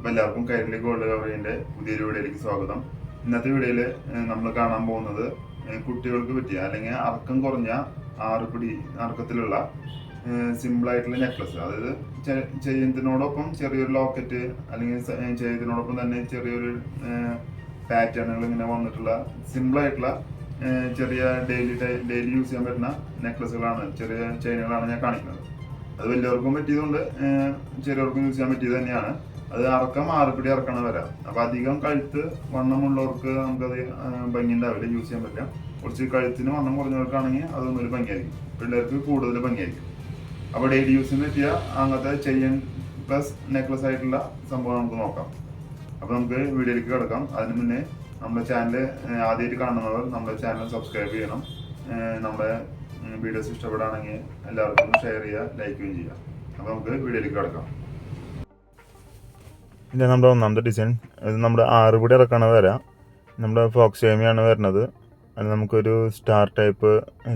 അപ്പോൾ എല്ലാവർക്കും കൈരളി ഗോൾഡ് കവറിന്റെ പുതിയൊരു വീഡിയോയിലേക്ക് സ്വാഗതം. ഇന്നത്തെ വീഡിയോയിൽ നമ്മൾ കാണാൻ പോകുന്നത് കുട്ടികൾക്ക് പറ്റിയ അല്ലെങ്കിൽ അറക്കം കുറഞ്ഞ ആറുപിടി അറക്കത്തിലുള്ള സിമ്പിൾ ആയിട്ടുള്ള നെക്ലസ് അതായത് ചെയ്യുന്നതിനോടൊപ്പം ചെറിയൊരു ലോക്കറ്റ് അല്ലെങ്കിൽ ചെയ്യുന്നതിനോടൊപ്പം തന്നെ ചെറിയൊരു പാറ്റേണുകൾ ഇങ്ങനെ വന്നിട്ടുള്ള സിമ്പിൾ ആയിട്ടുള്ള ചെറിയ ഡെയിലി ഡെയിലി യൂസ് ചെയ്യാൻ പറ്റുന്ന നെക്ലസുകളാണ് ചെറിയ ചെയിനുകളാണ് ഞാൻ കാണിക്കുന്നത്. അത് വലിയവർക്കും പറ്റിയതുകൊണ്ട് ചെറിയവർക്കും യൂസ് ചെയ്യാൻ പറ്റിയത് തന്നെയാണ്. അത് അറക്കം ആറുപിടി ഇറക്കണ വരാം. അപ്പൊ അധികം കഴുത്ത് വണ്ണമുള്ളവർക്ക് നമുക്കത് ഭംഗി ഉണ്ടാവില്ല യൂസ് ചെയ്യാൻ പറ്റില്ല കുറച്ച് കഴുത്തിന് വണ്ണം കുറഞ്ഞവർക്കാണെങ്കിൽ അതൊന്നും ഒരു ഭംഗിയായിരിക്കും. പിള്ളേർക്ക് കൂടുതൽ ഭംഗിയായിരിക്കും. അപ്പൊ ഡെയിലി യൂസിന് പറ്റിയ അങ്ങനത്തെ ചെയിൻ പ്ലസ് നെക്ലസ് ആയിട്ടുള്ള സംഭവം നമുക്ക് നോക്കാം. അപ്പൊ നമുക്ക് വീഡിയോയിലേക്ക് കിടക്കാം. അതിന് മുന്നേ നമ്മുടെ ചാനൽ ആദ്യമായിട്ട് കാണുന്നവർ നമ്മുടെ ചാനൽ സബ്സ്ക്രൈബ് ചെയ്യണം. നമ്മുടെ വീഡിയോസ് ഇഷ്ടപ്പെടുകയാണെങ്കിൽ എല്ലാവർക്കും ഷെയർ ചെയ്യുക ലൈക്കുകയും ചെയ്യുക. അപ്പൊ നമുക്ക് വീഡിയോയിലേക്ക് കിടക്കാം. ഇത് നമ്മുടെ ഒന്നാമത്തെ ഡിസൈൻ ഇത് നമ്മുടെ ആറ് കൂടി ഇറക്കണ വരാം. നമ്മുടെ ഫോക്സ് ഏമിയാണ് വരുന്നത്. അത് നമുക്കൊരു സ്റ്റാർ ടൈപ്പ്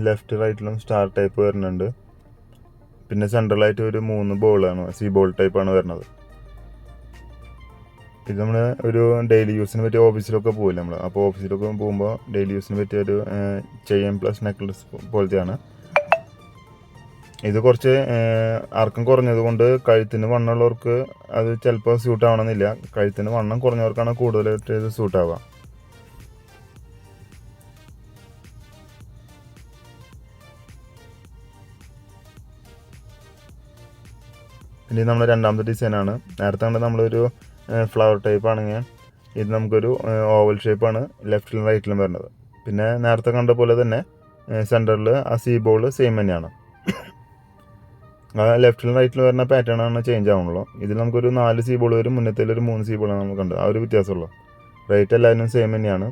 ലെഫ്റ്റ് റൈറ്റിലും സ്റ്റാർ ടൈപ്പ് വരുന്നുണ്ട്. പിന്നെ സെൻട്രലായിട്ട് ഒരു മൂന്ന് ബോളാണ് സി ബോൾ ടൈപ്പാണ് വരുന്നത്. ഇത് നമ്മൾ ഒരു ഡെയിലി യൂസിന് പറ്റിയ ഓഫീസിലൊക്കെ പോകില്ല നമ്മൾ അപ്പോൾ ഓഫീസിലൊക്കെ പോകുമ്പോൾ ഡെയിലി യൂസിന് പറ്റിയ ഒരു ചെയിൻ പ്ലസ് നെക്ലസ് പോലത്തെയാണ്. ഇത് കുറച്ച് ആർക്കും കുറഞ്ഞത് കൊണ്ട് കഴുത്തിന് വണ്ണമുള്ളവർക്ക് അത് ചിലപ്പോൾ സ്യൂട്ട് ആവണമെന്നില്ല. കഴുത്തിന് വണ്ണം കുറഞ്ഞവർക്കാണ് കൂടുതലായിട്ട് ഇത് സ്യൂട്ട് ആവുക. ഇനി നമ്മുടെ രണ്ടാമത്തെ ഡിസൈനാണ് നേരത്തെ കണ്ട് നമ്മളൊരു ഫ്ലവർ ടൈപ്പ് ആണെങ്കിൽ ഇത് നമുക്കൊരു ഓവൽ ഷേപ്പാണ് ലെഫ്റ്റിലും റൈറ്റിലും വരുന്നത്. പിന്നെ നേരത്തെ കണ്ട പോലെ തന്നെ സെന്ററിൽ ആ സീ ബോൾ സെയിം തന്നെയാണ്. ലെഫ്റ്റിലും റൈറ്റിലും വരുന്ന പാറ്റേൺ ആണ് ചേഞ്ച് ആവുന്നുള്ളൂ ഇതിൽ നമുക്കൊരു നാല് സീ ബോൾ വരും മുന്നത്തേൽ ഒരു മൂന്ന് സീ ബോളാണ് നമുക്ക് കണ്ടത്. ആ ഒരു വ്യത്യാസമുള്ളൂ. റേറ്റ് എല്ലാവരും സെയിം തന്നെയാണ്.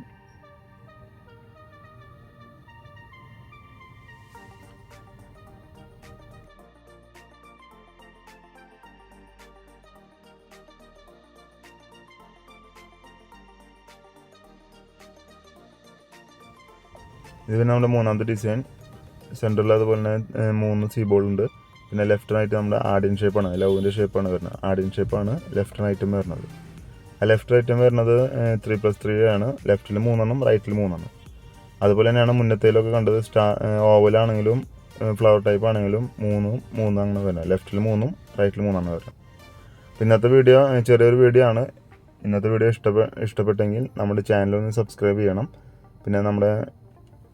ഇത് പിന്നെ നമ്മുടെ മൂന്നാമത്തെ ഡിസൈൻ സെന്ററിൽ അതുപോലെ തന്നെ മൂന്ന് സീ ബോൾ ഉണ്ട്. പിന്നെ ലെഫ്റ്റ് റൈറ്റ് നമ്മുടെ ആഡിയൻ ഷേപ്പാണ് ലവിന്റെ ഷേപ്പാണ് വരുന്നത്. ആഡിയൻ ഷേപ്പാണ് ലെഫ്റ്റ് റൈറ്റും വരുന്നത്. ആ ലെഫ്റ്റ് റൈറ്റും വരുന്നത് ത്രീ പ്ലസ് ത്രീ ആണ്. ലെഫ്റ്റിൽ മൂന്നെണ്ണം റൈറ്റിൽ മൂന്നെണ്ണം. അതുപോലെ തന്നെയാണ് മുന്നത്തേലൊക്കെ കണ്ടത് സ്റ്റാ ഓവലാണെങ്കിലും ഫ്ലവർ ടൈപ്പ് ആണെങ്കിലും മൂന്നും മൂന്നും അങ്ങനെ വരുന്നത് ലെഫ്റ്റിൽ മൂന്നും റൈറ്റിൽ മൂന്നാണ് വരുന്നത്. അപ്പോൾ ഇന്നത്തെ വീഡിയോ ചെറിയൊരു വീഡിയോ ആണ്. ഇന്നത്തെ വീഡിയോ ഇഷ്ടപ്പെ ഇഷ്ടപ്പെട്ടെങ്കിൽ നമ്മുടെ ചാനൽ ഒന്ന് സബ്സ്ക്രൈബ് ചെയ്യണം. പിന്നെ നമ്മുടെ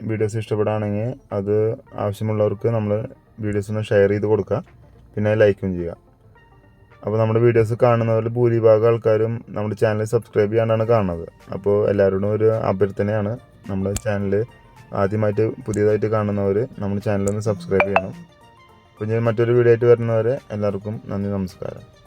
വീഡിയോസ് ഇഷ്ടപ്പെടുകയാണെങ്കിൽ അത് ആവശ്യമുള്ളവർക്ക് നമ്മൾ വീഡിയോസ് ഒന്ന് ഷെയർ ചെയ്ത് കൊടുക്കുക. പിന്നെ ലൈക്കും ചെയ്യുക. അപ്പോൾ നമ്മുടെ വീഡിയോസ് കാണുന്നവരിൽ ഭൂരിഭാഗം ആൾക്കാരും നമ്മുടെ ചാനൽ സബ്സ്ക്രൈബ് ചെയ്യാണ്ടാണ് കാണുന്നത്. അപ്പോൾ എല്ലാവരോടും ഒരു അഭ്യർത്ഥനയാണ്. നമ്മുടെ ചാനൽ ആദ്യമായിട്ട് പുതിയതായിട്ട് കാണുന്നവർ നമ്മുടെ ചാനലൊന്ന് സബ്സ്ക്രൈബ് ചെയ്യണം. അപ്പോൾ ഞാൻ മറ്റൊരു വീഡിയോ ആയിട്ട് വരുന്നവരെ എല്ലാവർക്കും നന്ദി നമസ്കാരം.